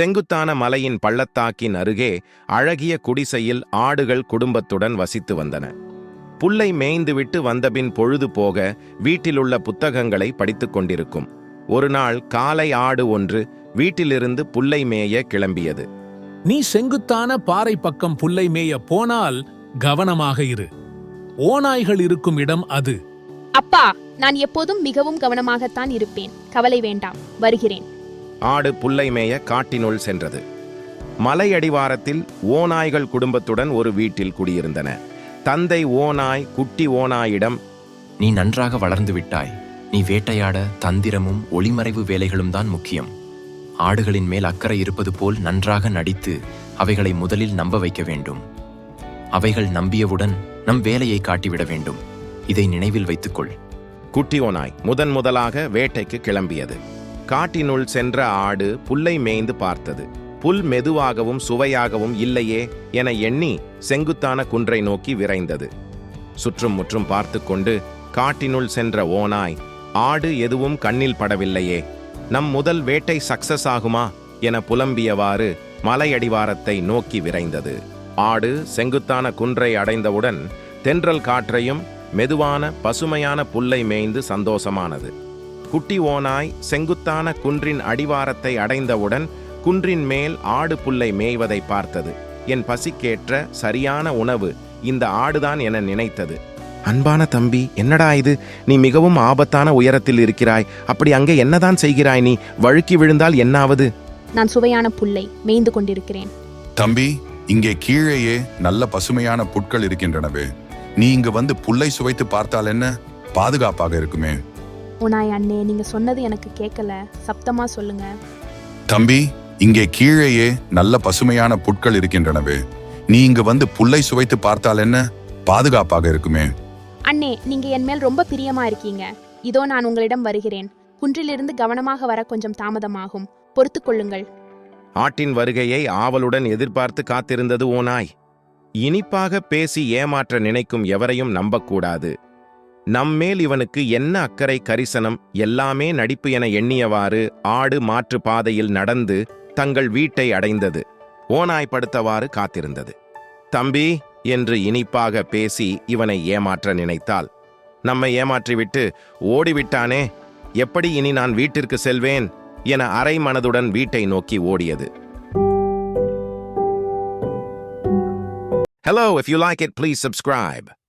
செங்குத்தான மலையின் பள்ளத்தாக்கின் அருகே அழகிய குடிசையில் ஆடுகள் குடும்பத்துடன் வசித்து வந்தன. புல்லை மேய்ந்துவிட்டு வந்தபின் பொழுது போக வீட்டிலுள்ள புத்தகங்களை படித்துக் கொண்டிருக்கும். ஒரு நாள் காலை ஆடு ஒன்று வீட்டிலிருந்து புல்லை மேய கிளம்பியது. நீ செங்குத்தான பாறை பக்கம் புல்லை மேய போனால் கவனமாக இரு. ஓநாய்கள் இருக்கும் இடம் அது. அப்பா நான் எப்போதும் மிகவும் கவனமாகத்தான் இருப்பேன். கவலை வேண்டாம். வருகிறேன். ஆடு புல்லை மேய காட்டினுள் சென்றது. மலையடிவாரத்தில் ஓநாய்கள் குடும்பத்துடன் ஒரு வீட்டில் குடியிருந்தன. தந்தை ஓநாய் குட்டி ஓநாயிடம் நீ நன்றாக வளர்ந்து விட்டாய். நீ வேட்டையாட தந்திரமும் ஒளிமறைவு வேலைகளும் தான் முக்கியம். ஆடுகளின் மேல் அக்கறை இருப்பது போல் நன்றாக நடித்து அவைகளை முதலில் நம்ப வைக்க வேண்டும். அவைகள் நம்பியவுடன் நம் வேலையை காட்டிவிட வேண்டும். இதை நினைவில் வைத்துக்கொள். குட்டி ஓநாய் முதன் முதலாக வேட்டைக்கு கிளம்பியது. காட்டினுள் சென்ற ஆடு புல்லை மேய்ந்து பார்த்தது. புல் மெதுவாகவும் சுவையாகவும் இல்லையே என எண்ணி செங்குத்தான குன்றை நோக்கி விரைந்தது. சுற்றும் முற்றும் பார்த்து கொண்டு காட்டினுள் சென்ற ஓநாய் ஆடு எதுவும் கண்ணில் படவில்லையே நம் முதல் வேட்டை சக்சஸ் ஆகுமா என புலம்பியவாறு மலையடிவாரத்தை நோக்கி விரைந்தது. ஆடு செங்குத்தான குன்றை அடைந்தவுடன் தென்றல் காற்றையும் மெதுவான பசுமையான புல்லை மேய்ந்து சந்தோஷமானது. குட்டி ஓநாய் செங்குத்தான குன்றின் அடிவாரத்தை அடைந்தவுடன் குன்றின் மேல் ஆடு புல்லை மேய்வதை பார்த்தது. என் பசிக்கேற்ற சரியான உணவு இந்த ஆடுதான் என நினைத்தது. அன்பான தம்பி என்னடா இது? நீ மிகவும் ஆபத்தான உயரத்தில் இருக்கிறாய். அப்படி அங்கே என்னதான் செய்கிறாய் நீ? வழுக்கி விழுந்தால் என்னாவது? நான் சுவையான புல்லை மேய்ந்து கொண்டிருக்கிறேன். தம்பி இங்கே கீழேயே நல்ல பசுமையான புட்கள் இருக்கின்றனவே. நீ இங்கு வந்து புல்லை சுவைத்து பார்த்தால் என்ன? பாதுகாப்பாக இருக்குமே. உனாய் அண்ணே நீங்க சொன்னது எனக்கு கேட்கல சப்தமா சொல்லுங்க. தம்பி இங்கே கீழேயே நல்ல பசுமையான புட்கள் இருக்கின்றனவே. நீ இங்கு வந்து புல்லை சுவைத்து பார்த்தால் என்ன? பாதுகாப்பாக இருக்குமே. அண்ணே நீங்க என் மேல் ரொம்ப பிரியமா இருக்கீங்க. இதோ நான் உங்களிடம் வருகிறேன். குன்றிலிருந்து கவனமாக வர கொஞ்சம் தாமதமாகும். பொறுத்துக் கொள்ளுங்கள். ஆட்டின் வருகையை ஆவலுடன் எதிர்பார்த்து காத்திருந்தது ஓநாய். இனிப்பாக பேசி ஏமாற்ற நினைக்கும் எவரையும் நம்பக்கூடாது. நம்மேல் இவனுக்கு என்ன அக்கறை கரிசனம் எல்லாமே நடிப்பு என எண்ணியவாறு ஆடு மாற்று பாதையில் நடந்து தங்கள் வீட்டை அடைந்தது. ஓநாய் படுத்தவாறு காத்திருந்தது. தம்பி என்று இனிப்பாக பேசி இவனை ஏமாற்ற நினைத்தால் நம்மை ஏமாற்றிவிட்டு ஓடிவிட்டானே எப்படி இனி நான் வீட்டிற்கு செல்வேன் என அரை மனதுடன் வீட்டை நோக்கி ஓடியது. Hello, if you like it, please subscribe.